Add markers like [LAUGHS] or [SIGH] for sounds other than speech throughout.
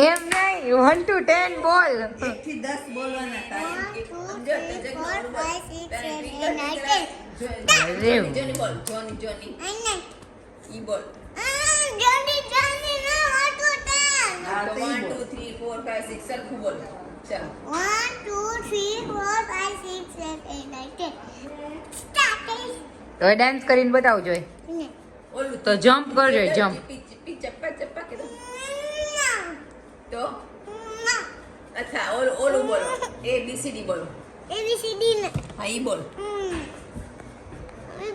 એમ નહીં. One two ten બોલ two dance કરીને બતાવજો તો જમ્પ કરજો જમ્પ તો અચ્છા ઓલું ઓલું બોલો એ બી સી ડી બોલો એ બી સી ડી ને હા ઈ બોલ એ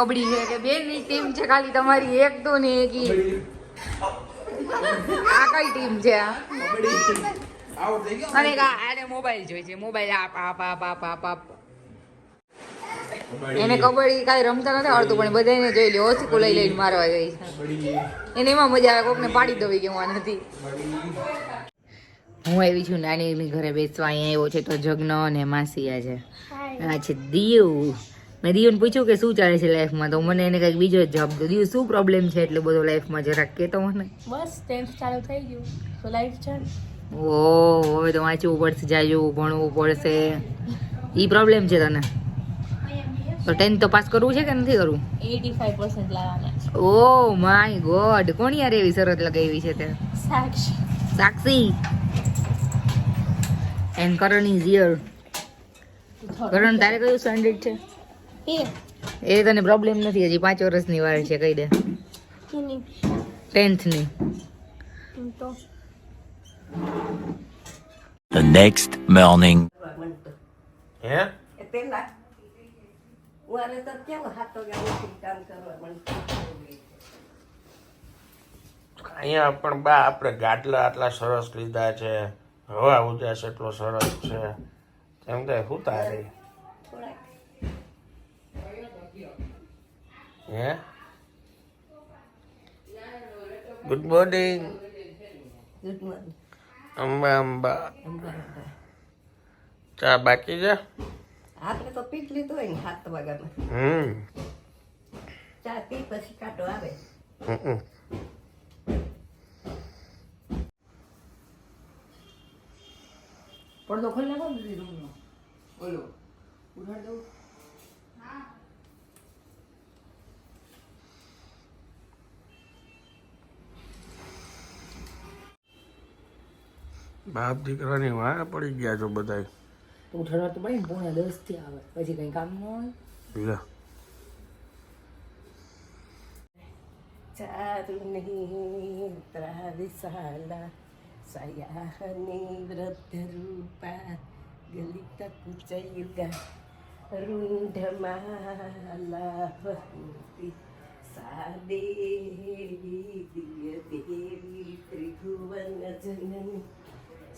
કબડ્ડી છે કે બે ની ટીમ છે ખાલી તમારી એક તો ને એક ઈ. આ કઈ ટીમ છે આ? અને આ આને મોબાઈલ જોઈએ છે મોબાઈલ આપ આપ આપ આપ આપ આપ એને કબડ્ડી કાંઈ રમતા નથી આવડતું પણ બધાને જોઈ લે ઓછી લઈ લઈને મારવા જાય છે. એને એમાં મજા આવે કોકને પાડી દવી કે હું નથી. હું આવી છું નાની ઘરે બેસવા અહીંયા આવ્યો છે તો જગ્ન અને માસીયા છે આ છે દીવ. મેં દીવને પૂછ્યું કે શું ચાલે છે લાઈફમાં તો મને એને કંઈક બીજો જવાબ જવાબ દીવ શું પ્રોબ્લેમ છે એટલો બધો લાઈફમાં જરાક કે તો મને. બસ ટેન્થ ચાલુ થઈ ગયું. તો લાઈફ છે. ઓ હવે તો વાંચવું પડશે જાયું ભણવું પડશે. ઈ પ્રોબ્લેમ છે તને? તો ટેન્થ તો પાસ કરવું છે કે નથી કરવું? 85% લાવવાના છે. ઓ માય ગોડ કોણ યાર એવી શરત લગાવી છે તે? Sakshi. Sakshi. And Karan is here Karan તારે કયું સ્ટાન્ડર્ડ છે? એ એ તને પ્રોબ્લેમ નથી હજી પાંચ વર્ષની વાર છે કહી દે. ટેન્થની The next morning. હે? પેલા વારે તો કેવું હાથો ગામથી કામ કરવા માંડતું અહીંયા પણ બા આપણે ગાટલા આટલા સરસ લીધા છે. હવા ઉજાસ એટલો સરસ છે. તેમ થાય શું તારે હે? Good morning good morning Amba Amba. ચા બાકી છે? આપણે તો પીટ લીધું હોય ને સાત વાગ્યામાં હમ. ચા પી પછી કાંટો આવે. હમ. પડદો ખોલી નાખો ને રૂમનો ઓલો ઉઠાડ દઉં બાપ દીકરાની વાહ પડી ગયા છો બધા ઉઠાડવા તો ભાઈ પોણા દસથી આવે. પછી કઈ કામ ન હોય? લે. ચારુણી ત્રાવિશાલા સયાહની વૃદ્ધ રૂપા ગલિત કુચયુગા રૂંઢમાલા સા દેવી દિવ્ય દેવી ત્રિભુવન જનની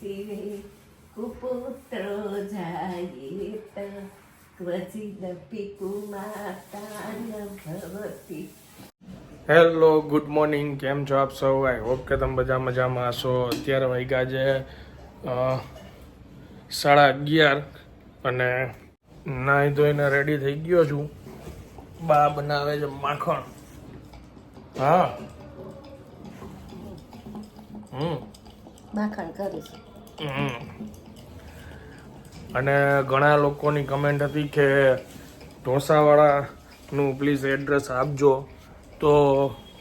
શિવે કુપુત્રો જાયેત ક્વચિદપી કુમાતા ન ભવતી હેલો ગુડ મોર્નિંગ કેમ છો આપ સૌ? આઈ હોપ કે તમે બધા મજામાં હશો. અત્યારે વાગ્યા છે સાડા અગિયાર અને નાહી ધોઈને રેડી થઈ ગયો છું. બા બનાવે છે માખણ. હા. માખણ કરીશ. અને ઘણા લોકોની કમેન્ટ હતી કે ઢોસાવાળાનું પ્લીઝ એડ્રેસ આપજો. તો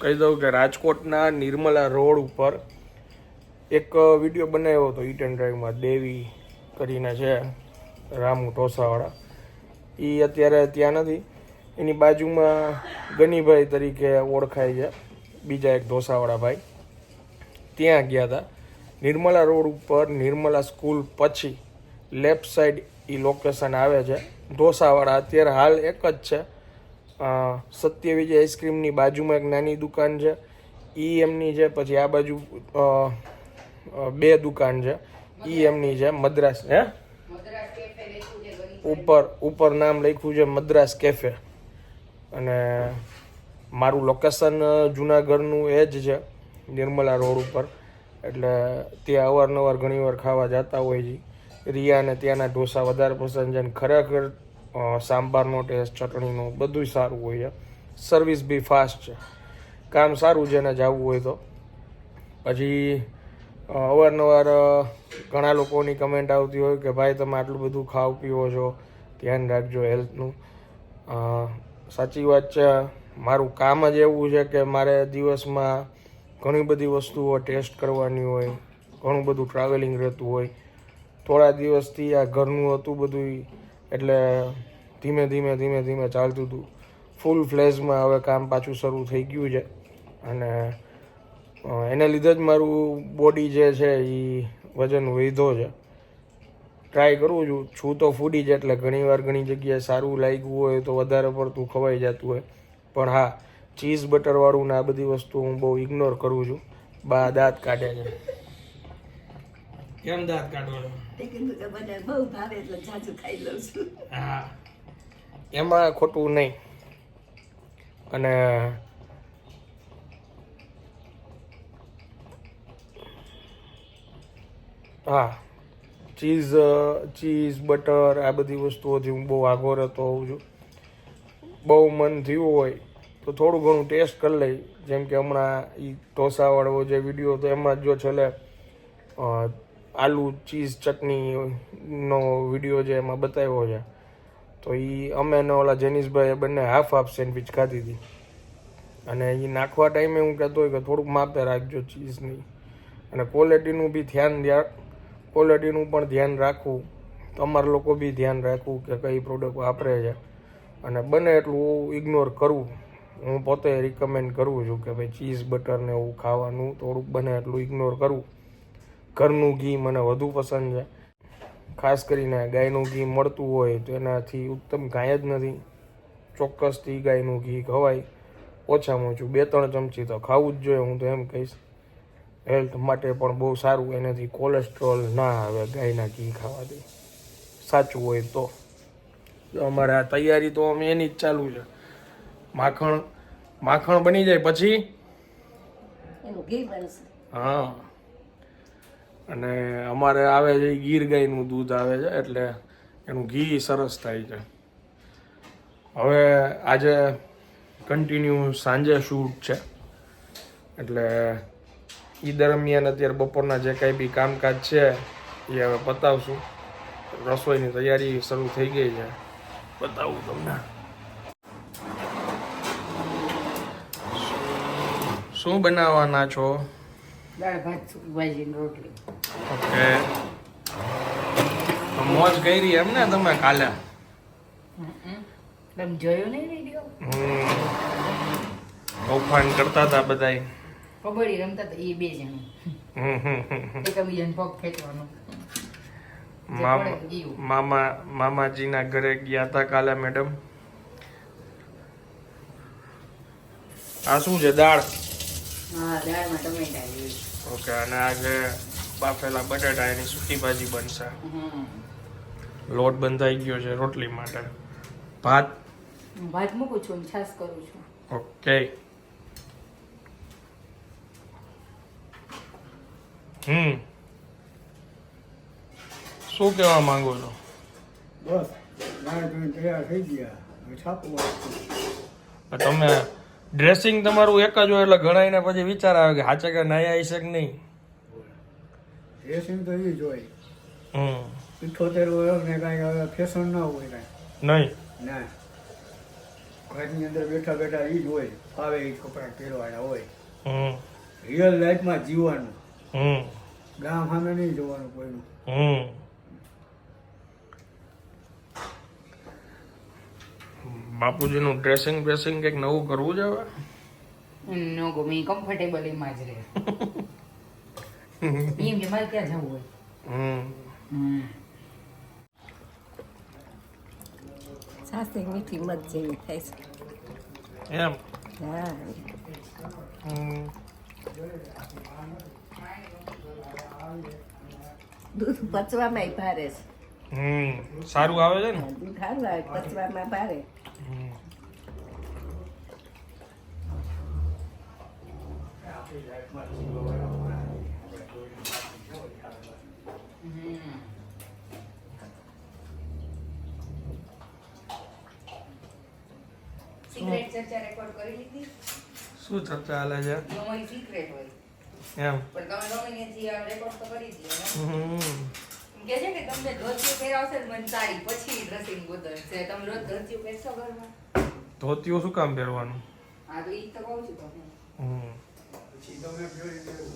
કહી દઉં કે રાજકોટના નિર્મલા રોડ ઉપર એક વીડિયો બનાવ્યો હતો ઈટ એન્ડ ડ્રાઈવમાં દેવી કરીને છે રામુ ઢોસાવાળા. એ અત્યારે ત્યાં નથી. એની બાજુમાં ગનીભાઈ તરીકે ઓળખાય છે બીજા એક ઢોસાવાળા ભાઈ. ત્યાં ગયા હતા. નિર્મલા રોડ ઉપર, નિર્મલા સ્કૂલ પછી લેફ્ટ સાઈડ એ લોકેશન આવે છે. ઢોસાવાળા, અત્યારે હાલ એક જ છે. સત્ય વિજય આઈસ્ક્રીમની બાજુમાં એક નાની દુકાન છે. એ એમની છે, પછી આ બાજુ બે દુકાન છે. એ એમની છે, મદ્રાસ, હે? ઉપર ઉપર નામ લખ્યું છે, મદ્રાસ કેફે. અને મારું લોકેશન જુનાગઢનું એ જ છે. નિર્મલા રોડ ઉપર. એટલે ત્યાં અવારનવાર ઘણીવાર ખાવા જતા હોય છે. રિયાને ત્યાંના ઢોસા વધારે પસંદ છે અને ખરેખર સાંભારનો ટેસ્ટ ચટણીનો બધું સારું હોય છે. સર્વિસ બી ફાસ્ટ છે. કામ સારું છે ને જવું હોય તો. પછી અવારનવાર ઘણા લોકોની કમેન્ટ આવતી હોય કે ભાઈ તમે આટલું બધું ખાવ પીવો છો, ધ્યાન રાખજો હેલ્થનું સાચી વાત છે. મારું કામ જ એવું છે કે મારે દિવસમાં ઘણી બધી વસ્તુઓ ટેસ્ટ કરવાની હોય, ઘણું બધું ટ્રાવેલિંગ રહેતું હોય. થોડા દિવસથી આ ઘરનું હતું બધું એટલે ધીમે ધીમે ધીમે ધીમે ચાલતું હતું. ફૂલ ફ્લેઝમાં હવે કામ પાછું શરૂ થઈ ગયું છે. અને એને લીધે જ મારું બોડી જે છે એ વજન વધ્યો છે. ટ્રાય કરું છું છું તો ફૂડી જ એટલે ઘણીવાર ઘણી જગ્યાએ સારું લાગ્યું હોય તો વધારે પડતું ખવાઈ જતું હોય. પણ હા ચીઝ બટરવાળું ને આ બધી વસ્તુ હું બહુ ઇગ્નોર કરું છું. બા દાંત કાઢે છે. કેમ દાંત કાઢો છો તે કીધું કે મને બહુ ભાવે એટલે જાજુ ખાઈ લઉં છું. હા. એમાં ખોટું નહીં. અને હા ચીઝ ચીઝ બટર આ બધી વસ્તુઓથી હું બહુ આગો રહેતો હોઉં છું. બહુ મન થયું હોય તો થોડું ઘણું ટેસ્ટ કરી લઈ. જેમ કે હમણાં એ ઢોસાવાળો જે વીડિયો હતો, એમાં જો છેલ્લે આલુ, ચીઝ, ચટણીનો વીડિયો જે એમાં બતાવ્યો છે. તો એ અમે ને ઓલા જેનિસભાઈએ બંને હાફ હાફ સેન્ડવિચ ખાધી હતી. અને એ નાખવા ટાઈમે હું કહેતો હોય કે થોડુંક માપે રાખજો ચીઝની. અને ક્વોલિટીનું બી ધ્યાન ક્વોલિટીનું પણ ધ્યાન રાખવું. તમારા લોકો બી ધ્યાન રાખવું કે કઈ પ્રોડક્ટ વાપરે છે. અને બને એટલું ઇગ્નોર કરવું. હું પોતે રિકમેન્ડ કરું છું કે ભાઈ ચીઝ બટર ને એવું ખાવાનું થોડુંક બને એટલું ઇગ્નોર કરવું ઘરનું ઘી મને વધુ પસંદ છે. ખાસ કરીને ગાયનું ઘી મળતું હોય તો એનાથી ઉત્તમ કાંઈ જ નથી. ચોક્કસથી ગાયનું ઘી ખવાય. ઓછામાં ઓછું બે ત્રણ ચમચી તો ખાવું જ જોઈએ, હું તો એમ કહીશ. હેલ્થ માટે પણ બહુ સારું, એનાથી કોલેસ્ટ્રોલ ના આવે ગાયના ઘી ખાવાથી. સાચું હોય તો અમારે આ તૈયારી તો અમે એની જ ચાલુ છે. માખણ માખણ બની જાય પછી? એનું ઘી બનશે. હા. અને અમારે આવે છે ગીર ગાયનું દૂધ આવે છે એટલે એનું ઘી સરસ થાય છે. હવે આજે કન્ટિન્યુ સાંજે શૂટ છે. એટલે એ દરમિયાન અત્યારે બપોરના જે કાંઈ બી કામકાજ છે એ હવે બતાવશું. રસોઈની તૈયારી શરૂ થઈ ગઈ છે. બતાવું તમને. શું બનાવવાના છો? દાળ ભાત ભાજી રોટલી. ઓકે. મોજ કરી એમ ને તમે કાલે? તમે જોયો નહીં વીડિયો હમ. તોફાન કરતા હતા બધાય. કબડ્ડી રમતા હતા એ બે જણ. એકબીજાને પગ ખેંચવાનો મામા મામાજીના ઘરે ગયા હતા કાલે મેડમ. આ શું છે દાળ? હા દાળમાં ટમેટા જેવી. ઓકે અને આજે બાફેલા બટાટા એની સૂકી ભાજી બનશે. હમ. લોટ બંધાઈ ગયો છે રોટલી માટે. ભાત? ભાત મૂકું છું છાસ કરું છું. ઓકે. હમ. શું કહેવા માંગો છો? બસ તમે તૈયાર થઈ ગયા. છાપવા તમે ડ્રેસિંગ તમારું એક જ હોય એટલે ઘણાઈને પછી વિચાર આવે કે હાચે કે નાઈ આવી શકે નહીં. ડ્રેસિંગ તો એ જ હોય. હમ. ઇઠોતેર હોય ને કાંઈ હવે ફેશન ના હોય કાંઈ. નહીં. ના. ઘરની અંદર બેઠા બેઠા એ જ હોય. ફાવે એ કપડાં પહેરવાના હોય. હમ. રિયલ લાઈફમાં જીવવાનું. હમ. ગામ સામે નહીં જોવાનું કોઈનું. હમ. બાપુજીનું ડ્રેસિંગ બ્રેસિંગ કંઈક નવું કરવું છે હવે? નો ગમે કમ્ફર્ટેબલ એમાં જ રહે. એમ કે મારે ક્યાં જવું હોય. હમ. હમ. સાસે મીઠી મત જેવી થાય છે. એમ? હા. હમ. દૂધ પચવામાં ભારે છે. હમ. સારું આવે છે ને? દૂધ સારું આવે પચવામાં ભારે. સિક્રેટ that much કરી લીધી. શું ચર્ચા હાલે છે એમ. પણ તમે ગમે રેકોર્ડ તો કરી હમ. કે છે કે તમને ધોતિયું પહેરાવશે મને સારી પછી ડ્રેસિંગ બદલશે. તમે રોજ ધોતિયું પહેરશો ઘરમાં? ધોતીઓ શું કામ પહેરવાનું? હા તો ઈ તો કહું છું તમને. હમ. પછી તમે જોઈ લેવું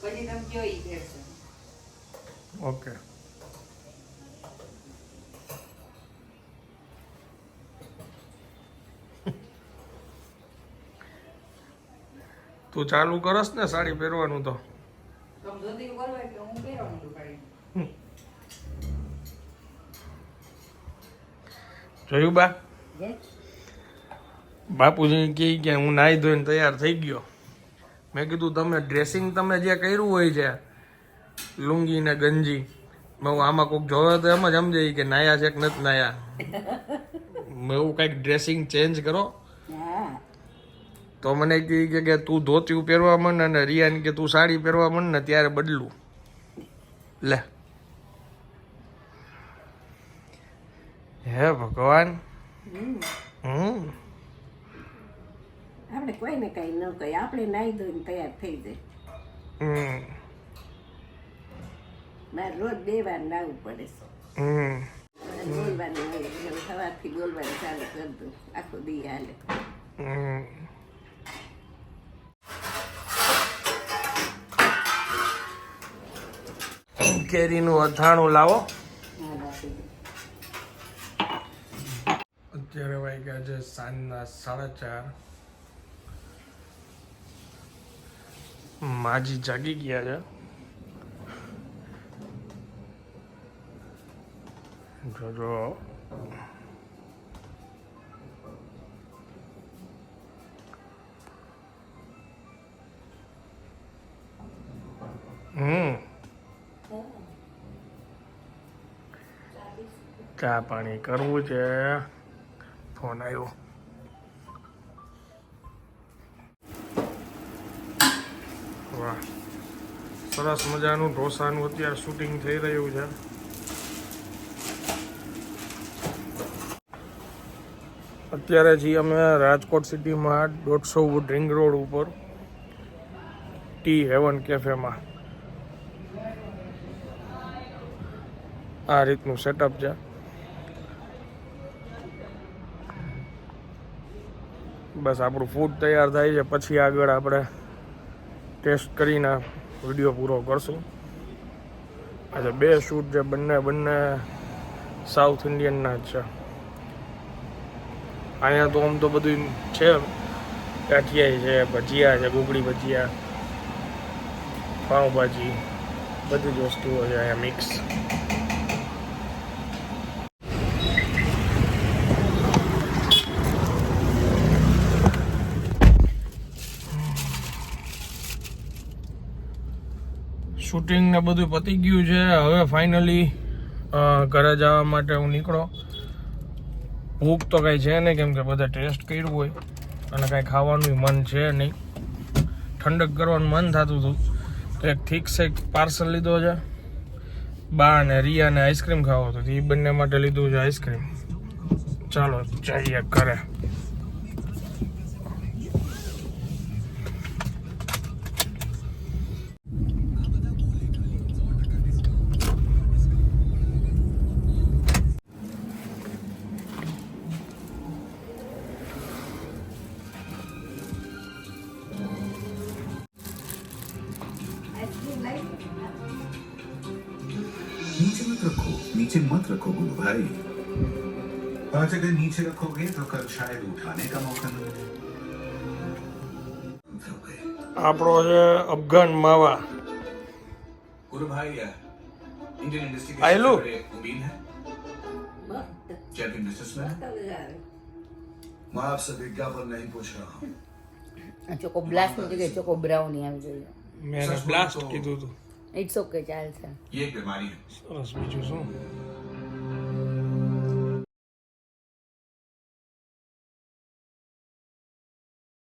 પછી તમે કયો ઈ પહેરશો ઓકે. તું ચાલુ કરસ ને સાડી પહેરવાનું તો. જોયું બા? બાપુજી કહી કે હું નાહી ધોઈને તૈયાર થઈ ગયો. મેં કીધું તમે ડ્રેસિંગ તમે જે કર્યું હોય છે લુંગી ને ગંજી મેં હું આમાં કોઈક જોવે તો એમ જ સમજાય કે નાયા છે કે નથી નાયા. [LAUGHS] મેં એવું કંઈક ડ્રેસિંગ ચેન્જ કરો. તો મને કહે કે કે તું ધોતિયું પહેરવા મન અને રિયાને કે તું સાડી પહેરવા મન ને ત્યારે બદલું. લે. હે ભગવાન. હમ. આપણે કોઈને કઈ ન કહી. આપણે નાઈ ધોઈને તૈયાર થઈ જાય. મારે રોજ બે વાર નાવું પડે છે. બોલવાનું હોય સવારથી બોલવાનું ચાલુ કરી દઉં. આખો દી હાલે. કેરીનું અથાણું લાવો. અત્યારે વાગ્યા છે સાંજના સાડા ચાર. માજી જાગી ગયા છે. જોજો હમ. ચા પાણી કરવું છે. ફોન આવ્યો. વાહ. સરસ મજાનું ઢોસાનું અત્યારે શૂટિંગ થઈ રહ્યું છે. અત્યારે છીએ અમે રાજકોટ સિટીમાં દોઢસો વુડ રોડ ઉપર ટી હેવન કેફેમાં આ રીતનું સેટઅપ છે. બસ આપણું ફૂડ તૈયાર થાય છે, પછી આગળ આપણે ટેસ્ટ કરીને વીડિયો પૂરો કરશું. આજે બે શૂટ છે, બંને બંને સાઉથ ઇન્ડિયનના જ છે. અહીંયા તો આમ તો બધું છે. ગાંઠિયા છે, ભજીયા છે, ગુગળી ભજીયા, પાઉંભાજી, બધી જ વસ્તુઓ છે અહીંયા મિક્સ શૂટિંગ ને બધું પતી ગયું છે. હવે ફાઇનલી ઘરે જવા માટે હું નીકળો. ભૂખ તો કાંઈ છે નહીં, કેમ કે બધા ટેસ્ટ કર્યું હોય. અને કાંઈ ખાવાનું મન છે નહીં. ઠંડક કરવાનું મન થતું હતું. તો એક થીક શેક પાર્સલ લીધો છે. બા અને રિયાને આઈસ્ક્રીમ ખાવો હતો. એ બંને માટે લીધું છે આઈસ્ક્રીમ ચાલો, જઈએ ઘરે. मत रखो गुरु भाई आज अगर नीचे रखोगे तो कल शायद उठाने का मौका न मिले थक गए આપણો છે અફઘાન માવા गुरु भाई इंडियन इंडस्ट्री के आयलू। सबसे बड़े उम्मीद है મસ્ત चैंपियन बिजनेसमैन મજા આવે मैं आपसे विज्ञापन नहीं पूछ रहा हूँ ચોકો બ્લાસ્ટ ની જગ્યાએ ચોકો બ્રાઉની આવી જોઈએ મેં બ્લાસ્ટ કીધું હતું ઇટ્સ ઓકે ચાલશે ये एक बीमारी है સરસ બીજું શું